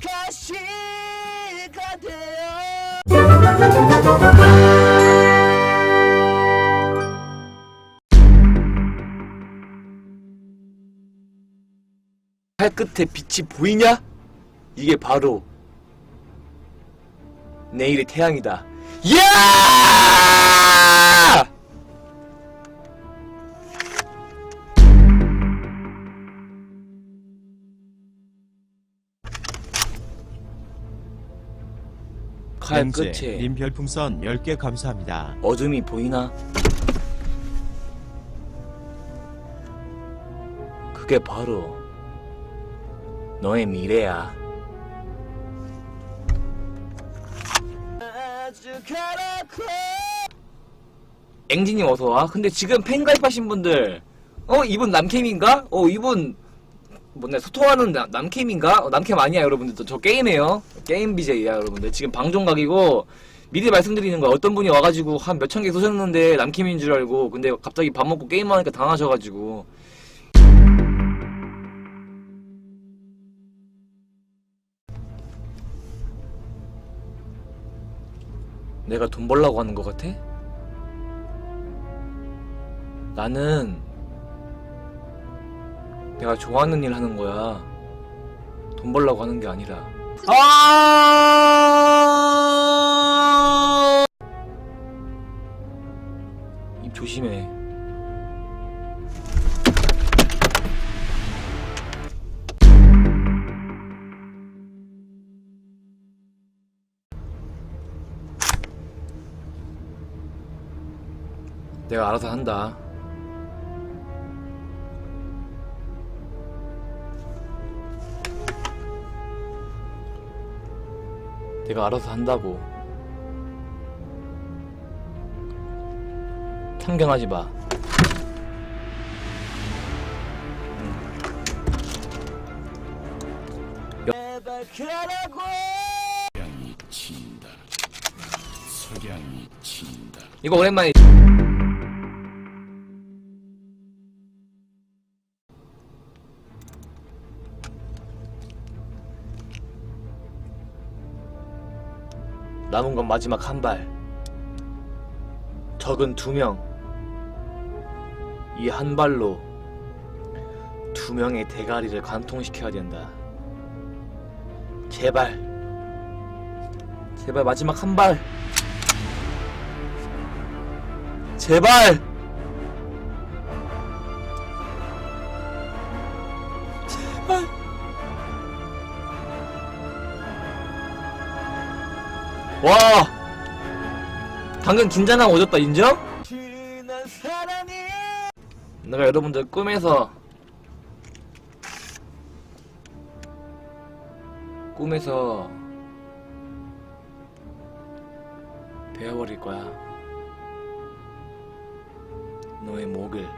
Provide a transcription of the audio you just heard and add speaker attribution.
Speaker 1: 가시가 팔 끝에 빛이 보이냐? 이게 바로 내일의 태양이다. 야! 칼
Speaker 2: 렌즈
Speaker 1: 끝에
Speaker 2: 님 별풍선 10개 감사합니다.
Speaker 1: 어둠이 보이나? 그게 바로 너의 미래야. 앵진님 어서 와. 근데 지금 팬 가입하신 분들, 어 이분 남캠인가? 어 이분 뭐냐 소통하는 남, 남캠인가? 어, 남캠 아니야 여러분들. 저, 저 게임해요. 게임 BJ야 여러분들. 지금 방종각이고 미리 말씀드리는 거야. 어떤 분이 와가지고 한 몇천 개 쏘셨는데 남캠인 줄 알고 근데 갑자기 밥 먹고 게임하니까 당하셔가지고 내가 돈 벌라고 하는 것 같아? 나는 내가 좋아하는 일 하는 거야. 돈 벌라고 하는 게 아니라. 아! 입 조심해. 내가 알아서 한다. 내가 알아서 한다고. 참견하지 마.
Speaker 3: 석양이 친다. 석양이 친다.
Speaker 1: 이거 오랜만에 남은 건 마지막 한 발. 적은 두 명. 이 한 발로 두 명의 대가리를 관통시켜야 된다. 제발. 제발 마지막 한 발. 제발! 와! 방금 긴장감 오졌다, 인정? 내가 여러분들 꿈에서 꿈에서 베어버릴 거야. 너의 목을